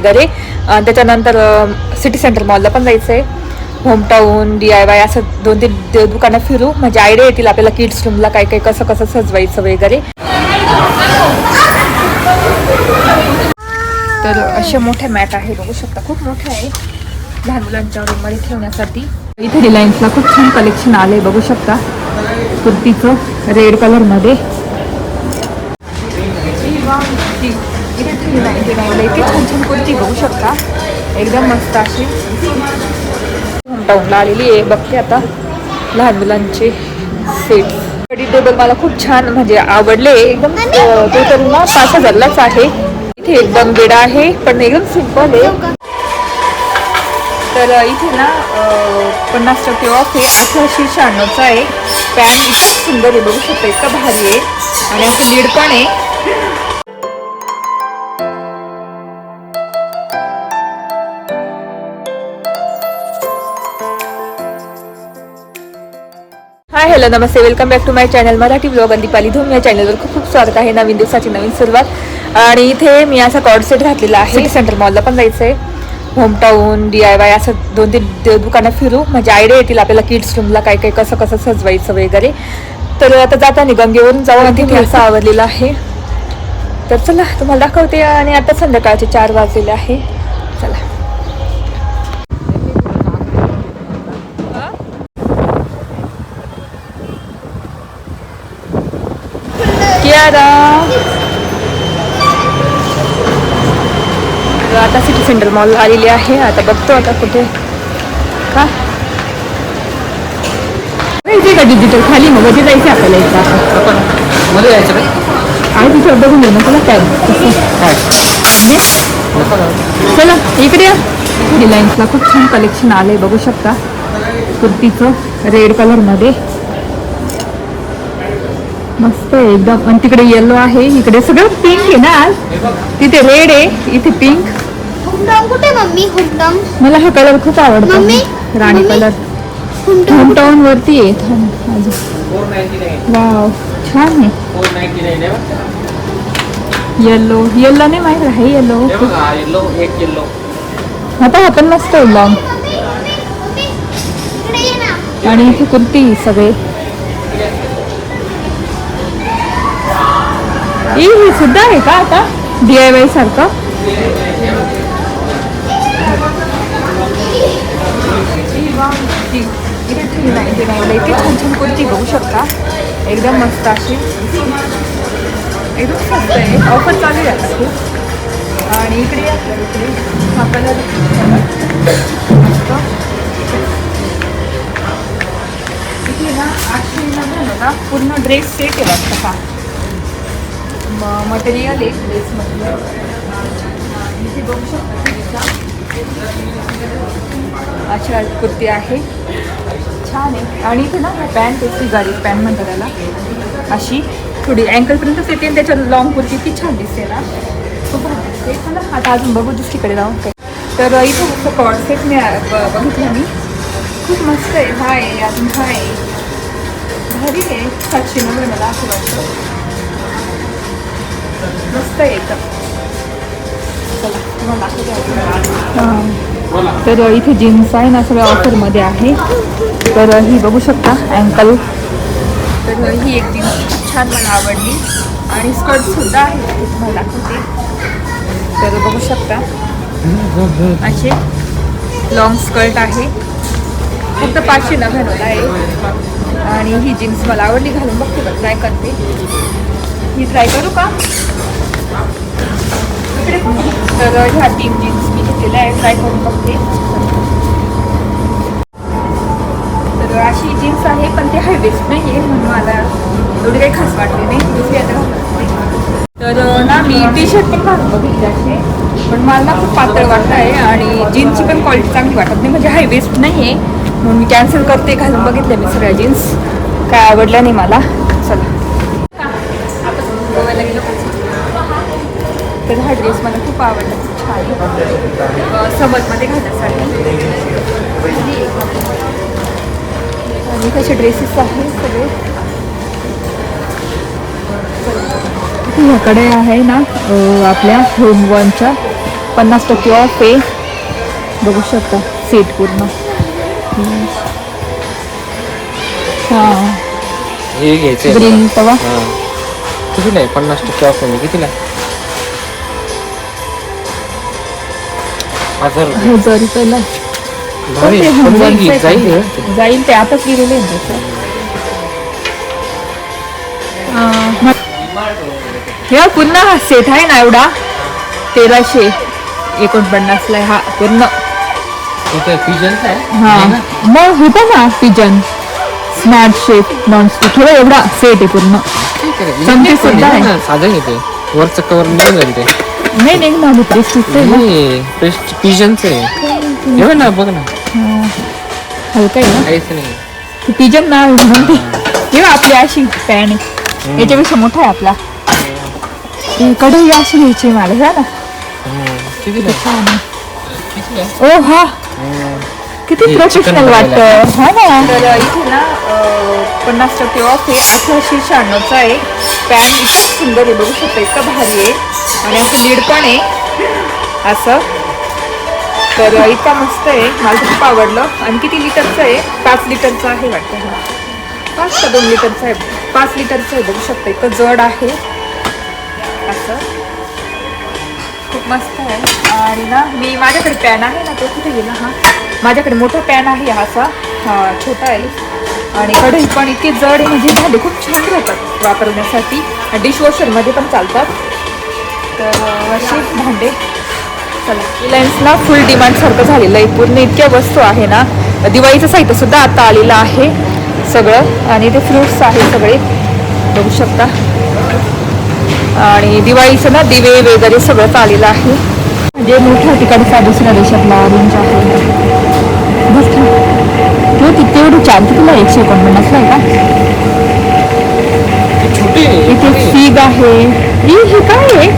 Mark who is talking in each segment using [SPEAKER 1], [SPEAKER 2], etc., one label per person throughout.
[SPEAKER 1] वगैरे त्याच्यानंतर city centre मॉलला पण जायचं आहे होमटाऊन डी आय वाय असं दोन तीन दुकानं फिरू. म्हणजे आयडिया येतील आपल्याला किड्स रूमला काय काय कसं कसं सजवायचं वगैरे. तर असे मोठे मॅट आहे बघू शकता खूप मोठे आहे लहान मुलांच्या रूममध्ये ठेवण्यासाठी. इथे रिलायन्सला खूप छान कलेक्शन आले बघू शकता कुर्तीचं रेड कलरमध्ये एकदम मस्त अशी. होमटाऊनला आलेली आहे. बघते आता लहान मुलांचे सेट स्टडी टेबल मला खूप छान म्हणजे आवडले. एकदम टोटल ना पाच हजारलाच आहे. इथे एकदम वेडा आहे पण एकदम सिंपल आहे. तर इथे ना पन्नास टक्के ऑफ आहे. अठराशे शहाण्णवचा आहे. पॅन इतकं सुंदर आहे. बघू शकता इतकं भारी आहे. आणि असं लीड पण आहे. Hello Namaste. Welcome back to my channel Marathi blog आणि दीपाली धूम या चॅनलवर खूप खूप स्वागत आहे. नवीन दिवसाची नवीन सुरुवात. आणि इथे मी असा कॉर्ड सेट घातलेला आहे. सिटी सेंटर मॉलला पण जायचं आहे होमटाऊन डी आय वाय असं दोन तीन दुकानं फिरू. म्हणजे आयडिया येतील आपल्याला किड्स रूमला काय काय कसं कसं सजवायचं वगैरे. तर आता जाताना गंगेवरून जाऊन तिथे असं आवडलेलं आहे. तर चला तुम्हाला दाखवते. आणि आता संध्याकाळचे चार वाजलेले आहे चला कियारा तर आता सिटी सेंटर मॉल आलेली आहे. आता बघतो आता कुठे. का? जायचे का डिजिटल खाली मग कधी जायचं आपल्याला इथं.
[SPEAKER 2] मध्ये यायचं काय
[SPEAKER 1] आहे तिथं बघून घेऊ ना चला काय. चला इकडे या. रिलायन्सला खूप छान कलेक्शन आलंय बघू शकता. कुर्तीचं रेड कलरमध्ये मस्त आहे एकदम. आणि तिकडे येलो आहे. इकडे सगळं पिंक आहे ना आज. तिथे रेड आहे. इथे पिंक
[SPEAKER 3] कुठे मम्मी?
[SPEAKER 1] मला हा कलर खूप आवडतो.
[SPEAKER 3] मम्मी,
[SPEAKER 1] राणी. कलर होमटाऊन वरती आहे. वाव छान आहे. येलो येल्लो नाही माहिती आहे. येलो
[SPEAKER 2] हे बघा येल्लो एक येल्लो
[SPEAKER 1] आता आपण मस्त आहे लॉंग
[SPEAKER 3] इकडे ये ना.
[SPEAKER 1] आणि इथे कुर्ती सगळे. ई ही सुद्धा आहे का आता? डी आय वाय सारखं? इथे थ्री नाईन्टी नाईनला इथे छान छान कुर्ती बघू शकता एकदम मस्त अशी. एकदम स्वस्त आहे. ऑफर चालू आहे आता खूप. आणि इकडे इकडे. हा कलर मस्त इथे ना आठशे नव्याण्णव पूर्ण ड्रेस सेट आहे वाटतं हा मटेरियल मटेरियल आहे ड्रेसमधलं इथे बघू शकता अशा कुर्ती आहे. छान आहे. आणि इथे ना पॅन्ट आहे गाडी पॅन्ट म्हणतात त्याला. अशी थोडी अँकलपर्यंतच येते आणि त्याच्यावर लॉंग कुर्ती ती छान दिसते ना. खूप भारी दिसते. आता अजून बघू दुसरीकडे जाऊन. काय तर इथे फक्त कॉड मी ब- बघितलं मी. खूप मस्त आहे. हाय अजून हाय. भारी आहे. सातशे नव्वद मला असं वाटतं. मस्त येतं तर. इथे जीन्स आहे ना सगळ्या ऑफरमध्ये आहे. तर ही बघू शकता अँकल तर ही एक जीन्स खूप छान मला आवडली. आणि स्कर्टसुद्धा आहे तुम्हाला दाखवते. तर बघू शकता. असे लॉंग स्कर्ट आहे. फक्त पाचशे नव्याण्णवला आहे. आणि ही जीन्स मला आवडली घालून बघते ट्राय करते. मी ट्राय करू का? इकडे तर ह्या तीन जीन्स मी घेतलेल्या आहे ट्राय करून बघते तर अशी जीन्स आहे पण ती हाय वेस्ट नाही आहे म्हणून मला एवढी काही खास वाटली नाही. दुसरी आता तर ना मी टी शर्ट पण घालून बघितले असे पण मला खूप पातळ वाटत आहे आणि जीन्सची पण क्वालिटी चांगली वाटत नाही. म्हणजे हाय वेस्ट नाही आहे म्हणून मी कॅन्सल करते घालून बघितले मी सगळ्या जीन्स काय आवडल्या नाही मला. गोव्याला गेलो? तर हा ड्रेस मला खूप आवडला. छान. आहे समजमध्ये घालण्यासाठी आणि कसे ड्रेसेस आहेत सगळे. ह्याकडे आहे ना आपल्या होम वनच्या पन्नास टक्के ऑफ आहे. बघू शकता सेट पूर्ण. हा
[SPEAKER 2] हे
[SPEAKER 1] ग्रीन तवा.
[SPEAKER 2] हा. कितीला आहे पन्नास टक्के ऑफ आहे कितीला? हजार रुपये.
[SPEAKER 1] हजार रुपयाला
[SPEAKER 2] भारी नाही,
[SPEAKER 1] आहे
[SPEAKER 2] जाईल? हे.
[SPEAKER 1] जाईल ते आताच गेलेले आहे त्याचं अं, हे पुन्हा हा सेट आहे ना एवढा तेराशे एकोणपन्नासला आहे हा पूर्ण
[SPEAKER 2] पिजनचं आहे
[SPEAKER 1] हा
[SPEAKER 2] हे?
[SPEAKER 1] मग होतं ना पिजन स्मार्ट शेप नॉनस्टिक बघ, एवढा सेट आहे पूर्ण
[SPEAKER 2] ठीक आहे.
[SPEAKER 1] चमचे
[SPEAKER 2] पण
[SPEAKER 1] सुद्धा
[SPEAKER 2] आहे
[SPEAKER 1] आहे.
[SPEAKER 2] ना, साधं घेते वरचं कवर जाईल ते
[SPEAKER 1] नाही निघणार हे प्रेस्टिजचं आहे ना
[SPEAKER 2] हे पेस्ट पिजनचं आहे हे बघ ना बघ ना
[SPEAKER 1] हा. हलका आहे ना
[SPEAKER 2] काहीच नाही
[SPEAKER 1] ती पिजन ना आहे म्हणून ती हे बघ, आपली अशी पॅन आहे याच्यापेक्षा मोठा आहे आपला ही कढई अशी घ्यायची आहे मला ह्या ना
[SPEAKER 2] हम्म.
[SPEAKER 1] छान आहे? ओ हा
[SPEAKER 2] हम्म.
[SPEAKER 1] किती प्रोफेशनल वाटतं हा ना. तर इथे ना अं, पन्नास टक्के ऑफ आहे. अठराशे शहाण्णवचा आहे. पॅन इतकं सुंदर आहे. बघू शकता इतकं भारी आहे. आणि असं लीड पण आहे. असं. तर इतका मस्त आहे. मला तर खूप आवडलं. आणि किती लिटरचं आहे? पाच लिटरचं आहे वाटतं हा पाच का दोन लिटरचं आहे? पाच लिटरचं आहे. बघू शकता इतकं जड आहे. असं. खूप मस्त आहे. आणि ना मी माझ्याकडे पॅन आहे ना तो कुठे गेला? हा. माझ्याकडे मोठा पॅन आहे हा असा छोटा आहे. आणि कढई पण इतकी जड आहे म्हणजे भांडे खूप छान राहतात वापरण्यासाठी. डिशवॉशरमध्ये पण चालतात. तर असे अशी भांडे. चला रिलायन्सला फुल डिमांडसारखं झालेलं आहे. पूर्ण इतक्या वस्तू आहे ना. दिवाळीचं साहित्यसुद्धा आता आलेलं आहे सगळं. आणि ते फ्रुट्स आहे सगळे. बघू शकता. आणि दिवाळीचं ना दिवे वगैरे सगळं आलेलं आहे. म्हणजे मोठ्या ठिकाणचा दुसऱ्या देशातला रेंज आहे. बस तो किती एवढं कितीला आहे? एकशे एकोणपन्नासला आहे का?
[SPEAKER 2] हे.
[SPEAKER 1] इथे फिग आहे. ही हे काय आहे?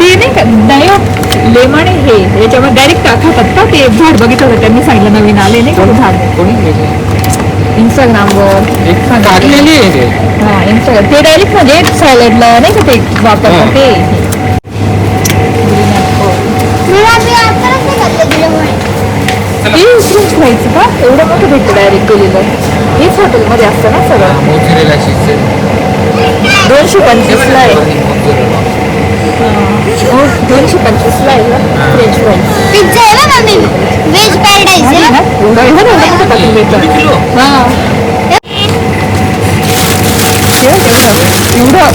[SPEAKER 1] ते नाही का? नाही लेमन आहे हे. याच्यामध्ये डायरेक्ट खातात का ते झाड बघितलं होतं. त्यांनी सांगितलं नवीन आले नाही का? झाड.
[SPEAKER 2] कोणी?
[SPEAKER 1] इंस्टाग्रामवर
[SPEAKER 2] एक काढलेली आहे ते
[SPEAKER 1] हा इंस्टाग्राम ते डायरेक्ट म्हणजे सॅलडला नाही का ते वापरतात
[SPEAKER 2] हा.
[SPEAKER 1] ते? का एवढं मोठं भेटतं डायरेक्ट केलेलं हेच हॉटेलमध्ये असतं ना सगळं. दोनशे पंचवीसला आहे. दोनशे पंचवीसला आहे ना व्हेज फ्राईज
[SPEAKER 3] पिझ्झा आहे ना मम्मी व्हेज पॅराडाईज
[SPEAKER 1] आहे ना एवढं एवढं एवढं टाकून एवढं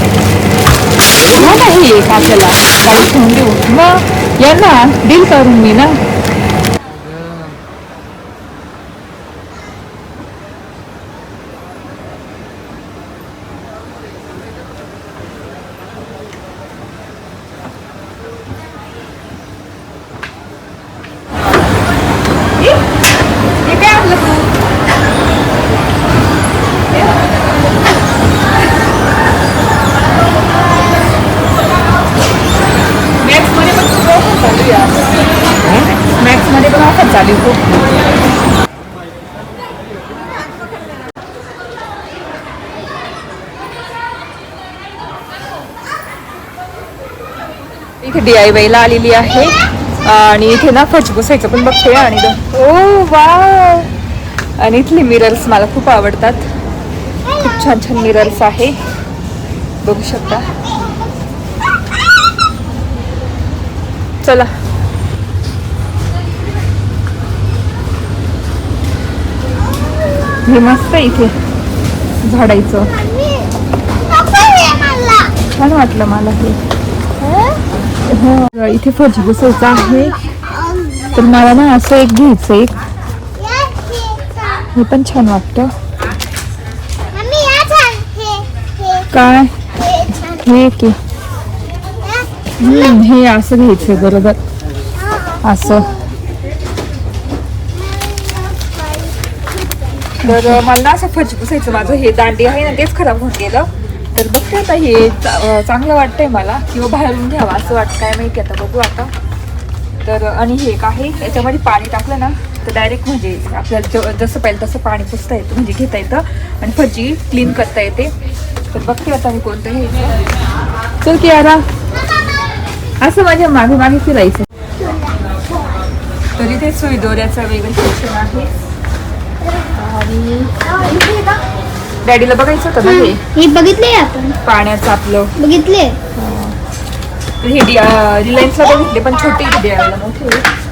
[SPEAKER 1] एवढं नाही एक आपल्याला गाडी ठेवून देऊ मग यांना डील करून मी ना हे काय आणलं तू मॅक्समध्ये पण खूप ऑफर चालू आहे मॅक्समध्ये पण ऑफर चालू आहे खूप इथे डी आय वायला आलेली आहे. आणि इथे ना फरची पुसायचं पण बघते आणि ओ वा आणि इथले मिरर्स मला खूप आवडतात. खूप छान छान मिरर्स आहे. बघू शकता. चला. हे मस्त इथे. झाडायचं. छान वाटलं मला हे. हो इथे फरची पुसायचं आहे. तर मला ना असं एक घ्यायचं एक हे पण छान वाटतं. काय
[SPEAKER 3] हे छान.
[SPEAKER 1] हे की. हम्म, हे असं घ्यायचंय बरोबर. असं. तर मला ना असं फरची पुसायचं माझं हे दांडी आहे ना तेच खराब होऊन गेलं. तर बघते आता हे चा- चांगलं वाटतंय मला. किंवा बाहेरून घ्यावं असं वाटतं काय माहिती आता बघू आता. तर आणि हे एक आहे. याच्यामध्ये पाणी टाकलं ना तर डायरेक्ट म्हणजे आपल्याला ज- जसं पाहिजे तसं पाणी पुसता येतं. म्हणजे घेता येतं. आणि फजी क्लीन करता येते. तर बघते आता मी कोणतं हे चल की यारा असं माझ्या मागे मागे फिरायचं. तर इथे सुई दोऱ्याचं वेगळं सेक्शन आहे. आणि डॅडीला बघायचं होतं ना हे.
[SPEAKER 3] हे? बघितले आपण.
[SPEAKER 1] पाण्याचं आपलं.
[SPEAKER 3] बघितले
[SPEAKER 1] हे. रिलायन्सला बघितले पण छोटे डियाला मोठे.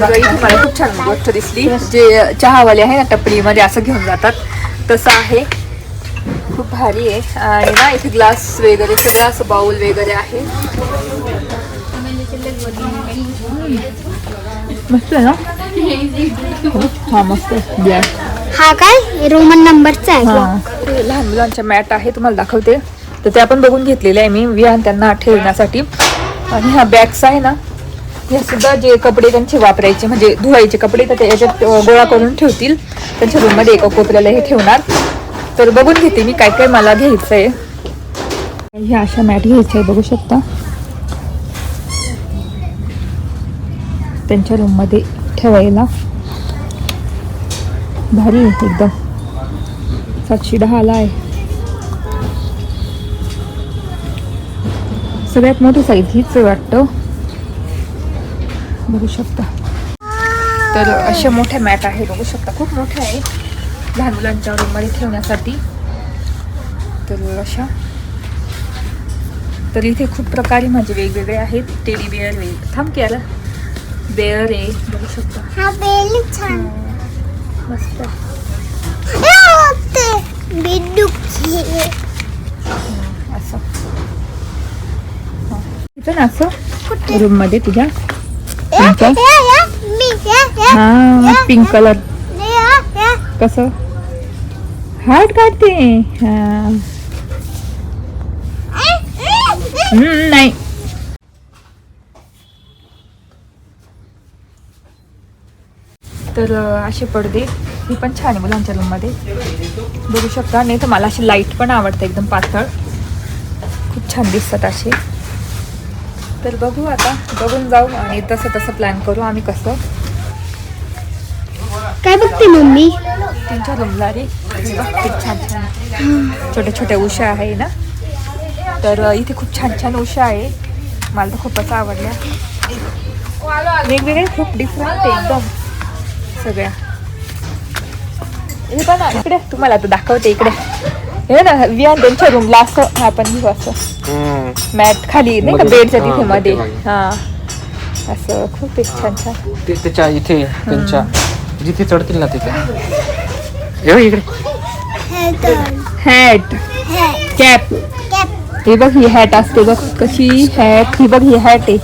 [SPEAKER 1] मला खूप छान गोष्ट दिसली. जे चहावाले आहे ना टपरीमध्ये असं घेऊन जातात. तसं आहे. खूप भारी आहे. आणि ना इथे ग्लास वगैरे सगळं असं बाउल वगैरे आहे. मस्त आहे ना? हा मस्त ग्लास
[SPEAKER 3] हा काय? रोमन नंबरचा आहे.
[SPEAKER 1] हा. लहान मुलांच्या मॅट आहे तुम्हाला दाखवते. तर ते आपण बघून घेतलेले आहे मी विहान त्यांना ठेवण्यासाठी. आणि ह्या बॅग्स आहे ना ह्या सुद्धा जे कपडे त्यांचे वापरायचे म्हणजे धुवायचे कपडे तर ते याच्यात गोळा करून ठेवतील. त्यांच्या रूममध्ये एका कोपऱ्याला हे ठेवणार. तर बघून घेते मी काय काय मला घ्यायचं आहे ह्या अशा मॅट घ्यायच्या आहे बघू शकता. त्यांच्या रूममध्ये ठेवायला. भारी आहे एकदम. सातशे दहाला आहे सगळ्यात मोठी साईज हीच वाटतं. बघू शकता. तर अशा मोठ्या मॅट आहे बघू शकता. खूप मोठ्या आहे लहान मुलांच्या रूममध्ये ठेवण्यासाठी. तर अशा. तर इथे खूप प्रकारे माझे वेगवेगळे आहेत. टेडी बेअर थांब की याला. बेअर आहे. बघू शकता.
[SPEAKER 3] हा.
[SPEAKER 1] मस्त असं हा. इथं ना असं रूममध्ये तुझ्या तुमच्या हा पिंक कलर कसं हार्ट काढते हा हम्म, नाही तर असे पडदे. ही पण छान आहे मुलांच्या रूममध्ये बघू शकता. नाही तर मला अशी लाइट पण आवडते एकदम पातळ. खूप छान दिसतात असे. तर बघू आता. बघून जाऊ आणि तसं तसं प्लॅन करू आम्ही कसं.
[SPEAKER 3] काय बघते मम्मी?
[SPEAKER 1] त्यांच्या रूमला रे. किती छान छान. छोट्या छोट्या उशा आहे ना. तर इथे खूप छान छान उशा आहे. मला तर खूपच आवडल्या. वेगवेगळे खूप डिफरंट आहे एकदम. सगळ्या. हे इकडे तुम्हाला आता दाखवते इकडे. हे ना विहान त्यांच्या रूमला असं आपण घेऊ असं.
[SPEAKER 2] हम्म.
[SPEAKER 1] मॅट खाली नाही का
[SPEAKER 2] मध्ये-
[SPEAKER 1] बेडच्या तिथे मध्ये
[SPEAKER 2] मध्ये.
[SPEAKER 1] हा. असं खूप एक छान छान.
[SPEAKER 2] ते त्याच्या इथे त्यांच्या जिथे चढतील ना तिथे. हे बघ इकडे.
[SPEAKER 1] हॅट कॅप हे बघ ही हॅट असते बघ कशी हॅट ही बघ ही हॅट आहे.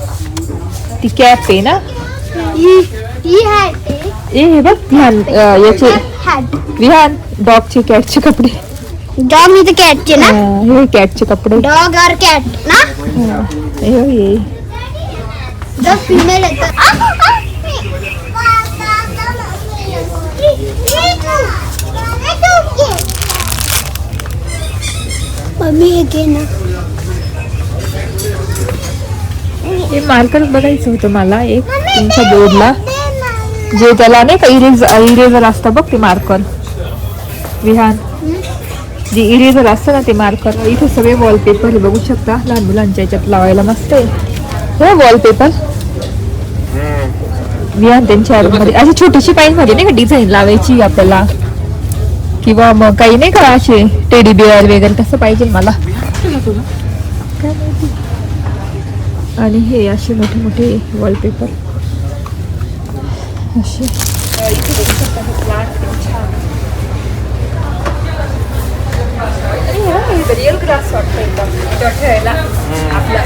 [SPEAKER 1] ती कॅप आहे ना?
[SPEAKER 3] ही.
[SPEAKER 1] ए हे बघ विहान अं, याचे
[SPEAKER 3] हॅट
[SPEAKER 1] विहान डॉगचे कॅटचे कपडे
[SPEAKER 3] डॉग मी तर कॅटचे ना
[SPEAKER 1] हा, हे कॅटचे कपडे
[SPEAKER 3] डॉग और कॅट ना
[SPEAKER 1] हा, हे बघ
[SPEAKER 3] द फिमेल मम्मी हे घे ना
[SPEAKER 1] हे मार्कर बघायचं होतं मला एक तुमच्या बोर्डला जे त्याला नाही का इरेज इरेझर असतं बघ ते मार्कर. विहान. जे इरेझर असतं ना ते मार्कर. इथे सगळे वॉलपेपर हे बघू शकता. लहान मुलांच्या याच्यात लावायला मस्त आहे. हो, हे वॉलपेपर विहान त्यांच्या मध्ये अशी छोटीशी पाईन मध्ये नाही का डिझाईन लावायची आपल्याला. किंवा मग काही नाही का असे टेडी बिअर वगैरे तसं पाहिजे मला. काय आणि हे असे मोठे मोठे वॉलपेपर असे रिअल ग्रास वाटतं एकदम ठेवायला. आपला.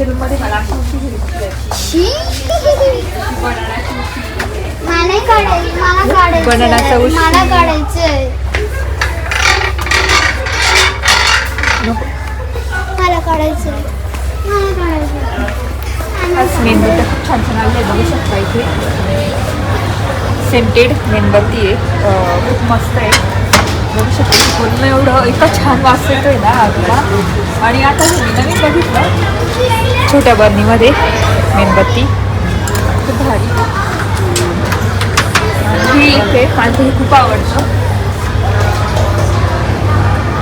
[SPEAKER 1] मध्ये मला अशी उशी घ्यायची.
[SPEAKER 3] मला काढायचं मला काढायचं
[SPEAKER 1] उशी.
[SPEAKER 3] मला काढायचंय.
[SPEAKER 1] मेणबत्त्या खूप छान छान आले बघू शकता इथे. सेंटेड मेणबत्ती आहे. खूप मस्त आहे. बघू शकतो पूर्ण एवढं इतका छान वास येतोय ना आगीला आणि आता हे मी नवीन बघितलं. छोट्या बर्नीमध्ये मेणबत्ती. खूप भारी. ही इथे मला हे खूप आवडतं.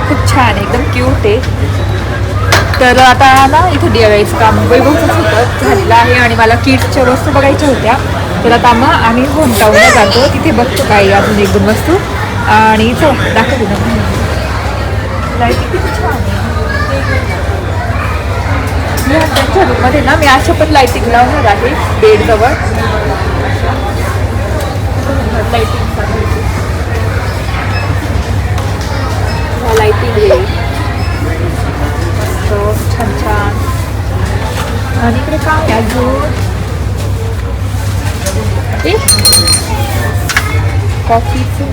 [SPEAKER 1] खूप छान एकदम क्यूट आहे. तर आता ना इथं दिवाळीचं काम वैभवचं होतं झालेलं आहे आणि मला किड्सच्या वस्तू बघायच्या होत्या. तर आता मग आम्ही होम टाऊनला जातो. तिथे बघतो काही अजून एक दोन वस्तू. आणि चला दाखवते ना लाईटिंग किती छान आहे मी त्यांच्या रूममध्ये ना मी अशा पण लाईटिंग लावणार आहे बेडजवळ. लाईटिंग लाईटिंग आहे. मस्त छान छान. आणि इकडे काय अजून? कॉफीचे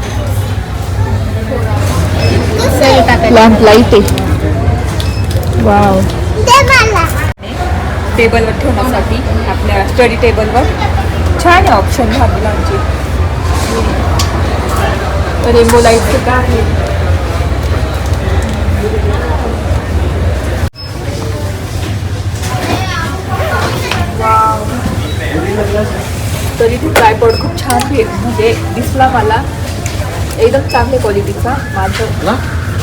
[SPEAKER 1] लॅम्प लाइट आहे. वाव टेबलवर ठेवण्यासाठी आपल्या स्टडी टेबलवर छान आहे ऑप्शन मुलांचे. रेनबो लाईटचं काय आहे तरी ती ट्रायपॉड खूप छान भे म्हणजे दिसला मला एकदम चांगल्या क्वालिटीचा माझं
[SPEAKER 2] ना?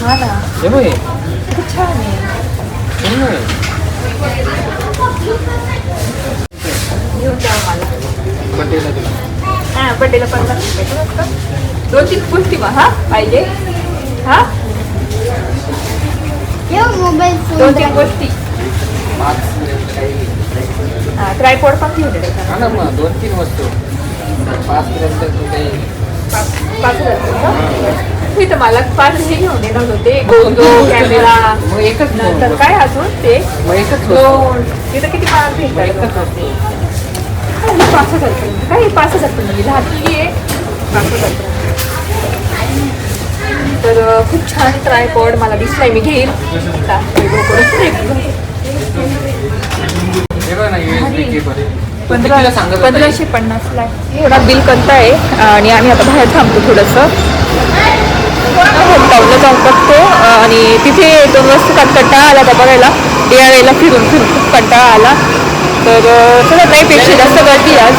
[SPEAKER 1] हा ना. खूप छान आहे. हा बड्डेला पन्नास रुपये दोन तीन गोष्टी मग हा पाहिजे. हा?
[SPEAKER 3] मोबाईल
[SPEAKER 1] दोन तीन गोष्टी. हा ट्रायपॉड पण घेऊन दे
[SPEAKER 2] हा ना मग दोन तीन वस्तू. पाच पर्यंत
[SPEAKER 1] पाच पाच? मी तर मला पाच हे घेऊन येणार होते. गोदो कॅमेरा
[SPEAKER 2] मग एकच
[SPEAKER 1] नंतर. काय अजून ते?
[SPEAKER 2] मग एकच.
[SPEAKER 1] लोन तिथं किती
[SPEAKER 2] एकच
[SPEAKER 1] भेटतात पाच हजार काय पाच हजार मी लहान आहे? पाच हजार तर खूप छान ट्रायपॉड मला दिसलाय. मी घेईल. आता वेगळं
[SPEAKER 2] बघ ना USB केबल.
[SPEAKER 1] पंधरा
[SPEAKER 2] कितीला सांगत होता?
[SPEAKER 1] पंधराशे पन्नासला थोडा बिल करता आहे आणि आम्ही आता बाहेर थांबतो थोडंसं. होमटाऊनला जाऊन बघतो आणि तिथे दोन वाजता का कंटाळा आला त्या बघायला. या वेळेला फिरून फिरून खूप कंटाळा आला. तर चला नाही नाहीपेक्षा जास्त गर्दी आज.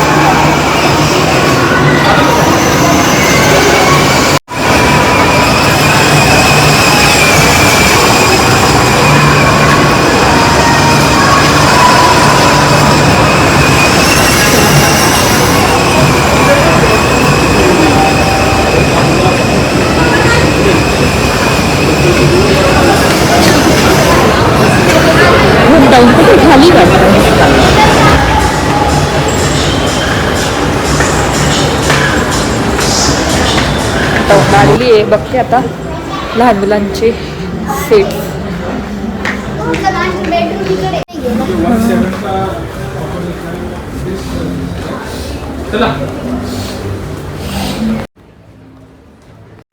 [SPEAKER 1] आलेली आहे. बघते आता लहान मुलांचे सेट
[SPEAKER 3] बेडरूम इकडे
[SPEAKER 2] चला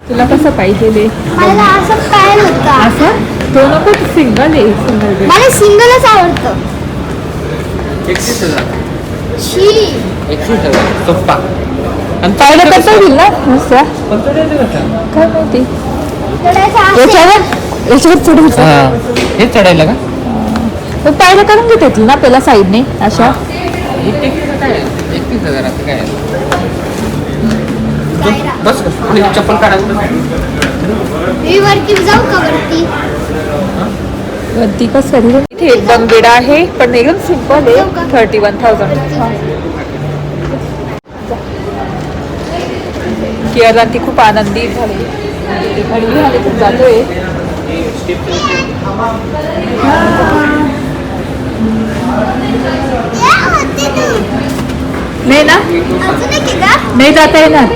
[SPEAKER 1] तुला कसं पाहिजे
[SPEAKER 3] असं काय होतं.
[SPEAKER 1] असं? तो नको सिंगल आहे सिंगल
[SPEAKER 3] मला सिंगलच आवडतं.
[SPEAKER 2] एकतीस हजार. एकतीस हजार. सोप्पा.
[SPEAKER 1] पाहिलं तर होईल ना
[SPEAKER 2] का?
[SPEAKER 1] काय माहिती. याच्यावर याच्यावर चढायचं
[SPEAKER 2] हा. हे चढायला का?
[SPEAKER 1] पण पायऱ्या करून घेता येतील ना पहिला साईडने अशा.
[SPEAKER 2] बस चप्पल
[SPEAKER 3] मी वरती जाऊ का वरती?
[SPEAKER 1] वरती कसं कधी इथे एक बेड आहे पण एकदम सिंपल आहे. थर्टी वन थाउजंड केअरला ती खूप आनंदी झाली. आणि मी आले खूप जातोय. नाही ना?
[SPEAKER 3] आहे
[SPEAKER 1] नाही जाता येणार.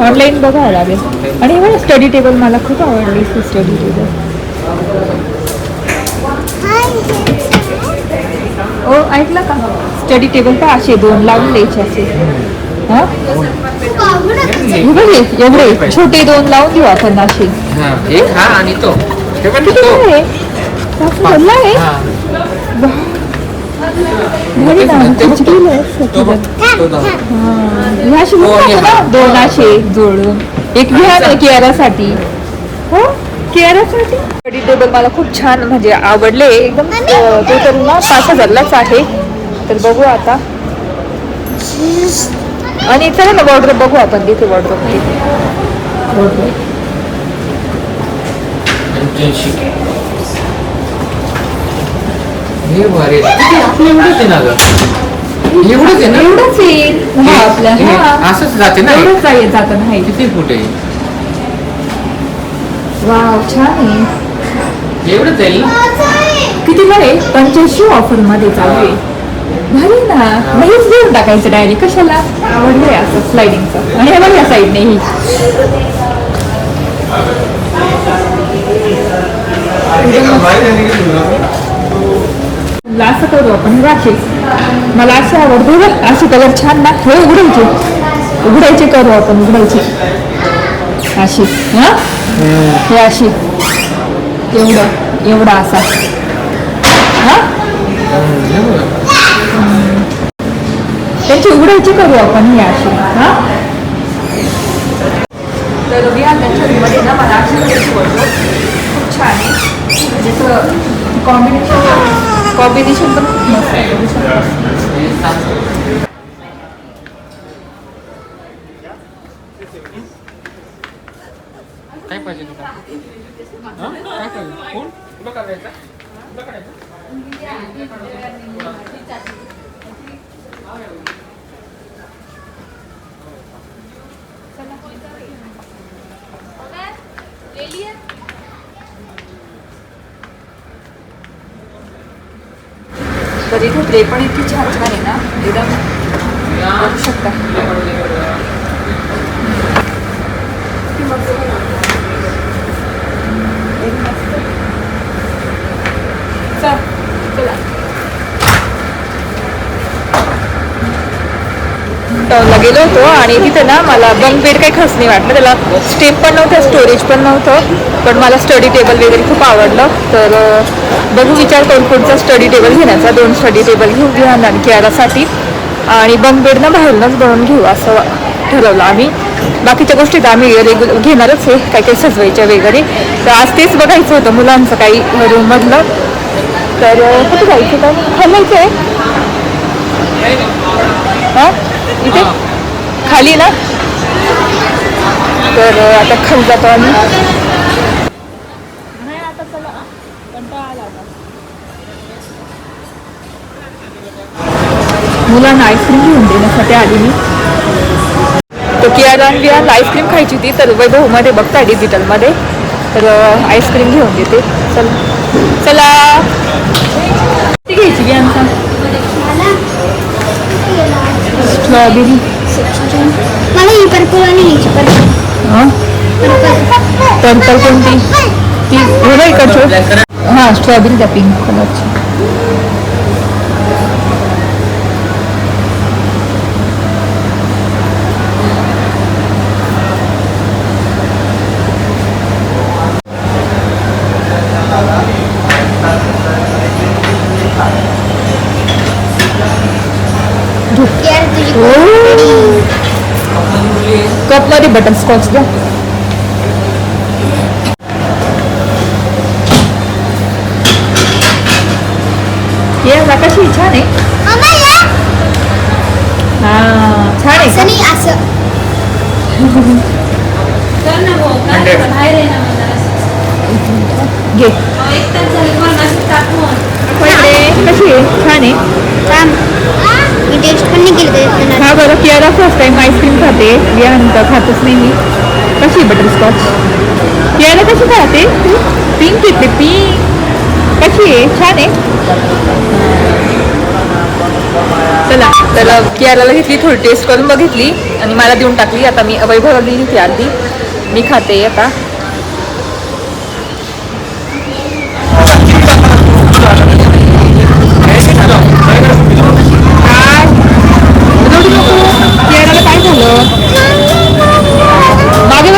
[SPEAKER 1] ऑनलाईन बघावं लागेल. आणि बघा स्टडी टेबल मला खूप आवडली स्टडी टेबल
[SPEAKER 3] हाय, हे
[SPEAKER 1] ओ ऐकलं का? स्टडी टेबल का असे दोन लावून द्यायचे असे. एवढे छोटे दोन लावून देऊ आपण असे.
[SPEAKER 2] एक हा आणि तो.
[SPEAKER 1] आहे? दोन असे जोडून. एक घ्या ना केरासाठी हो? स्टडी टेबल मला खूप छान म्हणजे आवडले. एकदम तो तर ना पाच हजारलाच आहे. तर बघू आता. आणि चला ना वॉर्डरोब बघू आपण तिथे.
[SPEAKER 2] हे. किती आपलं एवढंच आहे ना एवढंच आहे
[SPEAKER 1] येईल
[SPEAKER 2] असंच जाते ना?
[SPEAKER 1] एवढंच जाईल जातं नाही.
[SPEAKER 2] किती फूट आहे?
[SPEAKER 1] वाव छान आहे.
[SPEAKER 2] एवढंच जाईल ना
[SPEAKER 1] किती बरे पंच्याऐंशी ऑफरमध्ये चालू आहे. भारी ना. नाहीच घेऊन टाकायचं डायरेक्ट कशाला? आवडलंय असं स्लायडिंगचं आणि हे बघ या साईडने ही. असं करू आपण. असे मला असे आवडते असे कलर छान ना. हे उघडायचे. उघडायचे करू आपण. उघडायचे. अशी. हा? हे अशी. एवढं एवढा असा. त्याची उघडायची करू आपण ही अशी. हा? तर विहार त्यांच्या रूममध्ये ना मला अशी करायची खूप छान आहे. म्हणजे कॉम्बिनेशन कॉम्बिनेशन पण खूप मस्त आहे बघू शकता.
[SPEAKER 2] काय पाहिजे तुला हा? काय पाहिजे कोण तुला करायचं तुला ते
[SPEAKER 1] तर इथे पण इतकी छान छान आहे ना. एकदम शकता. टॉलला गेलो होतो आणि तिथे ना मला बंक बेड काही खास नाही वाटलं. त्याला स्टेप पण नव्हतं स्टोरेज पण नव्हतं. पण मला स्टडी टेबल वगैरे खूप आवडलं. तर बघू विचार करून पुढचा स्टडी टेबल घेण्याचा. दोन स्टडी टेबल घेऊ घ्या आणखी आणि बंक बेड ना बाहेरूनच बनवून घेऊ असं ठरवलं आम्ही. बाकीच्या गोष्टी तर आम्ही रेग्युलर घेणारच आहे. काही काही सजवायच्या वगैरे. तर आज तेच बघायचं होतं मुलांचं काही रूममधलं तर कुठे जायचं काय थांबायचं आहे हां? इथे? खाली ना? तर आता खाली जातो आम्ही. मुलांना आईस्क्रीम घेऊन देण्यासाठी आली मी. तर कियाला विहारला आईस्क्रीम खायची होती तर वैभवमध्ये बघताय डिजिटलमध्ये तर आईस्क्रीम घेऊन देते. चल. चला. ती घ्यायची विहानचा स्ट्रॉबेरी
[SPEAKER 3] मला ही पर्पल आणि हीची पर्पल
[SPEAKER 1] पर्पल कोणती? ती हो ना इकडची हां स्ट्रॉबेरी त्या पिंक कलरची कपमध्ये बटरस्कॉच द्या. ये ना कशी छान आहे
[SPEAKER 3] मम्मा या
[SPEAKER 1] हा छान आहे घे कशी छान आहे.
[SPEAKER 3] मी केली
[SPEAKER 1] हा बरं कियारा फर्स्ट टाइम आईस्क्रीम खाते यानंतर खातच नाही मी. कशी आहे बटरस्कॉच कियारा कशी खाते? पिंक घेतली पिंक कशी आहे? छान आहे. चला त्याला कियाराला घेतली थोडी टेस्ट करून बघितली आणि मला देऊन टाकली. आता मी वैभवला दिली ती अर्धी मी खाते आता.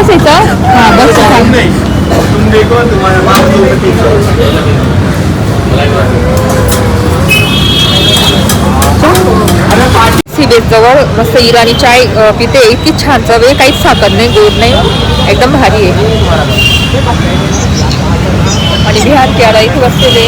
[SPEAKER 1] बसायचं हा बस सांग जवळ मस्त इराणी चाय पिते. इतकी छान चव आहे. काहीच साखर नाही गोड नाही. एकदम भारी आहे. आणि बिहार केळा इथे बसलेले.